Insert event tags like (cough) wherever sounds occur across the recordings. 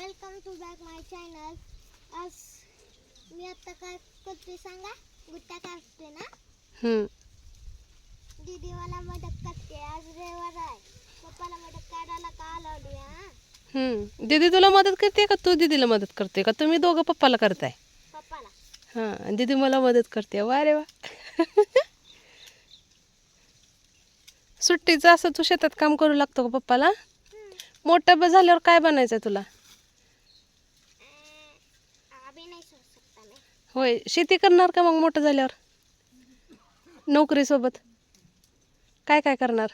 Welcome to back my channel आज मी आता काय करते सांगा? गुट्टा काढते ना. दीदी मला मदत करते. आज रविवार आहे. पप्पाला मदत करायला का लावली हा? हम्म. दीदी तुला मदत करते का? तू दीदीला मदत करते का? तुम्ही दोघं पप्पाला करताय. पप्पाला. हां आणि दीदी मला मदत करते. वा रे वा. सुट्टीचं असं तू शेतात काम करू लागतो का पप्पाला. मोठं ब- झाल्यावर काय बनायचं आहे तुला अं, अभी नाही सोड सकता मैं होय शेती करणार का मग मोठं झाल्यावर? नोकरीसोबत. काय काय करणार?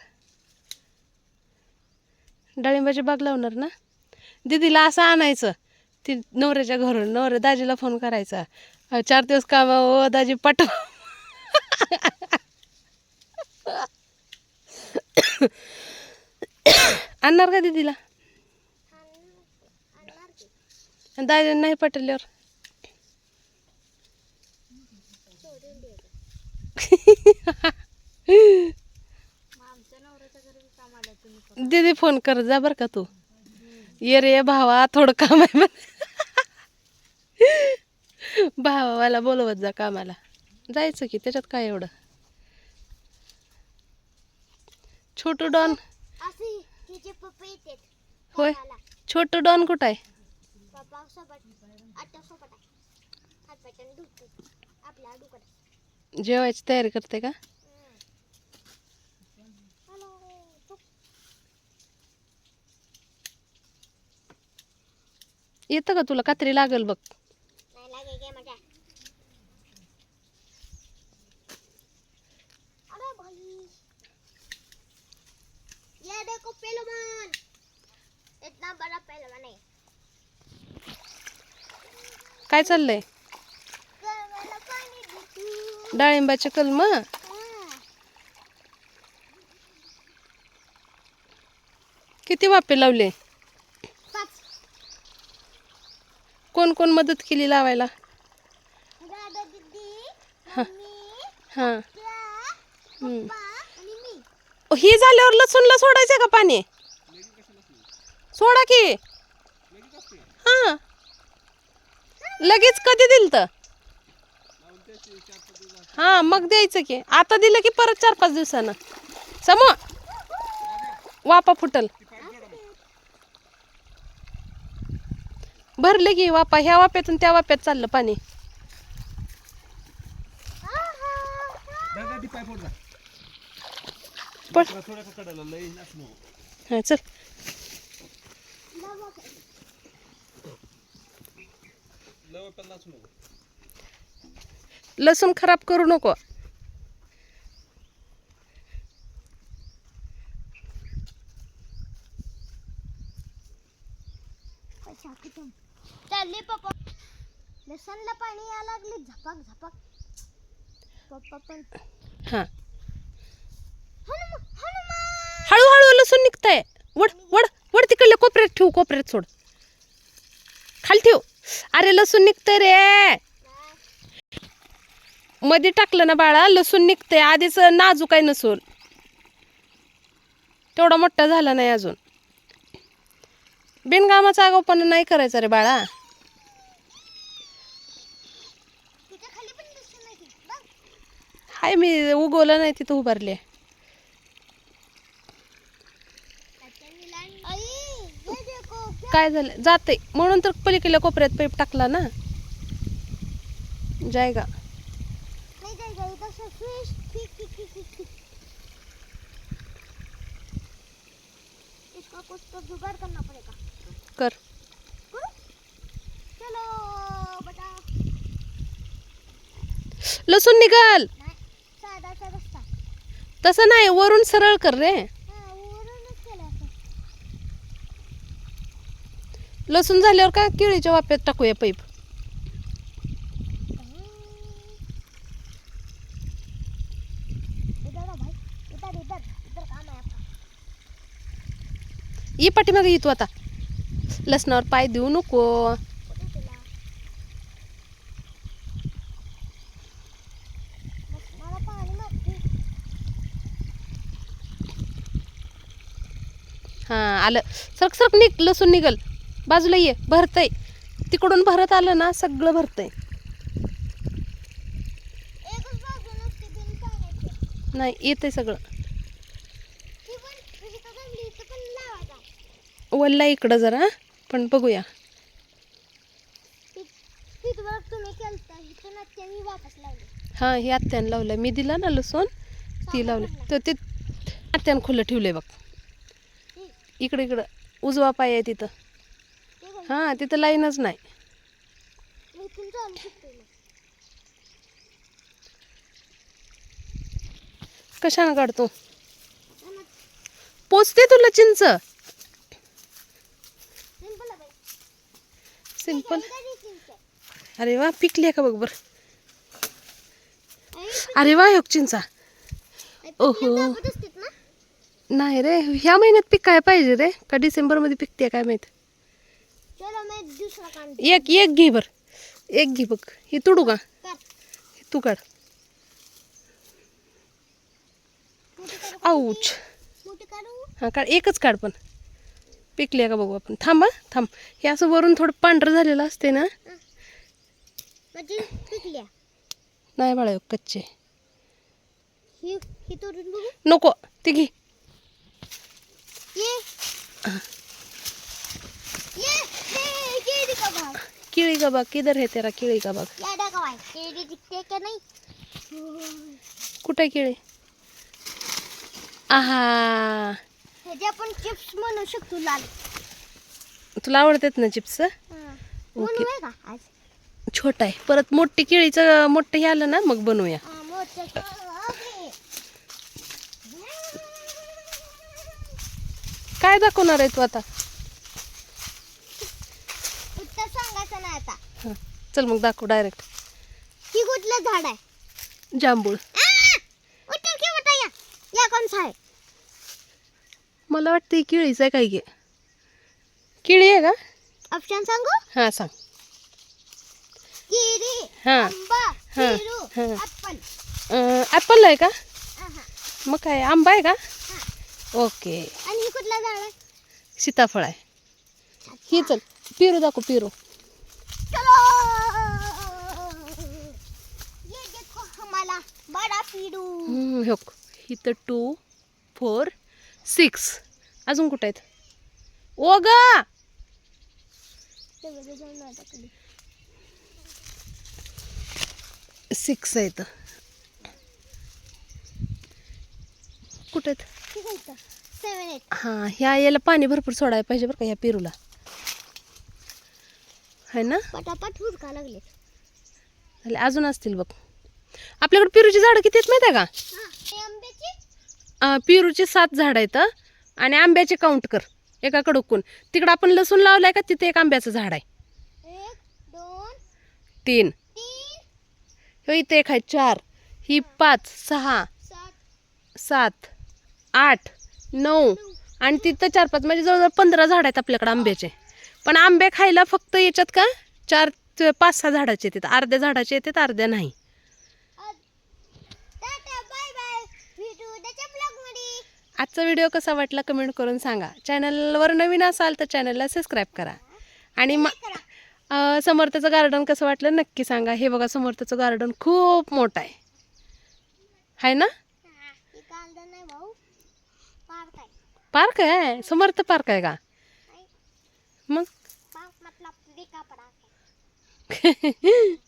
डाळिंबाची बाग लावणार ना? दीदीला असं आणायचं. ती नवऱ्याच्या घरून नवऱ्या दाजीला फोन करायचा. चार दिवस कामा ओ दाजी पाठव. आणणार का दीदीला? दाजी नाही पाठवल्यावर सोडून दे गं. मग आमच्या नवऱ्याच्या घरी काम आलं तुम्ही दीदी फोन कर जा बरं का तू. ये रे भावा थोडं काम आहे म्हण. भावाला बोलवत जा कामाला. जायचं की त्याच्यात काय एवढं? छोटू डॉन. होय. छोटू डॉन कुठं आहे? जेवायची तयारी करते का? येतं का तुला? कात्री लागल बघ. ये देखो इतना बड़ा है काय चाललंय? डाळिंबाचे कलम? किती वापे लावले? कोण कोण मदत केली लावायला? हां. हां. ही झाल्यावर लसूणला सोडायचं का पाणी? सोडा की. हा. लगेच कधी दिल तर हा मग द्यायचं की. आता दिलं की परत चार पाच दिवसानं. सम. वापा फुटल. भरले की वापा ह्या वाप्यातून त्या वाप्यात चाललं पाणी. हा चल. पाय लसूण खराब करू नको. चालले पप्पा. लसणला पाणी यायला लागले झपाक झपाक. पप्पा पण. हा. हळूहळू लसूण निघतंय. वड वड वड तिकडल्या कोपऱ्यात ठेवू कोपऱ्यात सोड. खाली ठेव. अरे लसूण निघतंय रे. मध्ये टाकलं ना बाळा लसूण निघतंय आधीच नाजूक आहे नसून तेवढा मोठा झाला नाही अजून. बिनकामाचा आगाऊपणा नाही करायचा रे बाळा. हाय मी उगवलं नाही तिथं उभारले. काय झालं? जाते म्हणून तर पलीकडल्या कोपऱ्यात पाईप टाकला ना. जायगा कुछ तो जुगाड़ करना पड़ेगा कर. करो? चलो बेटा. लसूण निघाल. नाही साधाचा रस्ता. तसं नाही वरून सरळ कर रे. हा वरूनच केलं असं. लसूण झाल्यावर का केळीच्या वाप्यात टाकूया पाईप ये पाठीमागे येतो आता. लसणावर पाय देऊ नको. हां आलं. सरक सरक निघ. लसूण निघल. बाजूला ये. भरतंय. तिकडून भरत आलं ना सगळं भरतंय. नाही येतंय सगळं ती पण तुझी का गल्ली इथं पण लावायचा वल्ला इकडं जरा पण बघूया. हां हे आत्यानं लावलं. मी दिला ना लसूण ती लावली. तर ते आत्यानं खुलं ठेवलंय बघ. इकडं इकडं. उजवा पाय आहे तिथं. हां तिथं लाईनच नाही. कशानं काढतो? पोचते तुला चिंच सिंपल आहे बाई सिंपल? अरे वा पिकली का बघ बर? अरे वा योग चिंचा. ओहो. नाही रे ह्या महिन्यात पिक काय पाहिजे रे. का डिसेंबरमध्ये पिकते काय माहीत? एक एक घे बर. एक घे बघ. ही तुडू का? हे तू काढ. आऊच हा काढ. एकच काढ पण. पिकली का बघू आपण. थांब थांब. हे असं वरून थोडं पांढरं झालेलं असते ना. म्हणजे नाही बाळा कच्चे. नको ती घे. ये. ये ये केळी का बघ किधर है तेरा किळी का नाही? कुठे किळी? आहा. ह्याचे आपण चिप्स बनवू शकतो लाल. तुला आवडतात ना चिप्स बनवूया का आज? छोटा आहे. परत मोठी केळीचं मोठं हे आलं ना मग बनवूया. हा, मोठं ओके. काय दाखवणार आहे तू आता? उत्तर सांगायचं नाही आता. हं, चल मग दाखव डायरेक्ट ही कुठलं झाड आहे? जांभूळ. आ! उत्तर की मोठा या. या कोणचा आहे मला वाटतं केळीचं आहे काय घे केळी आहे का? ऑप्शन सांगू? हां सांग. हा. हा. हा. ॲपल आहे का. मग काय आंबा आहे का. ओके. आणि कुठलं झाड आहे? सीताफळ आहे. ही चल पेरू दाखव पेरू. चलो! ये देखो हमारा बड़ा पेरू. हम्म, हो इथं टू फोर सिक्स अजून कुठं आहेत? ओ गा! सिक्स आहेत. कुठं आहेत? हां ह्या याला पाणी भरपूर सोडायला पाहिजे बरं का ह्या पेरूला. आहे ना? पटापट हुडका लागले झाले अजून असतील बघ. आपल्याकडे पेरूची झाडं किती आहेत माहिती आहे का? हा हे पेरूचे सात झाड आहेत हं. आणि आंब्याचे काउंट कर एका कडकून तिकडं आपण लसूण लावलाय का? तिथे एक आंब्याचं झाड आहे. तीन. हो इथे एक आहे चार. ही पाच सहा सात आठ नऊ आणि तिथं चार पाच. म्हणजे जवळजवळ पंधरा झाड आहेत आपल्याकडे आंब्याचे. पण आंबे खायला फक्त याच्यात का? चार पाच सहा झाडाचे येतात. अर्ध्या झाडाचे येतात अर्ध्या नाही. आजचा व्हिडिओ कसा वाटला कमेंट करून सांगा. चॅनलवर नवीन असाल तर चॅनलला सबस्क्राईब करा. आणि म अं, समर्थचं गार्डन कसं वाटलं नक्की सांगा. हे बघा समर्थचं गार्डन खूप मोठं आहे. आहे ना? पार्क आहे. समर्थ पार्क आहे का? मग? (laughs)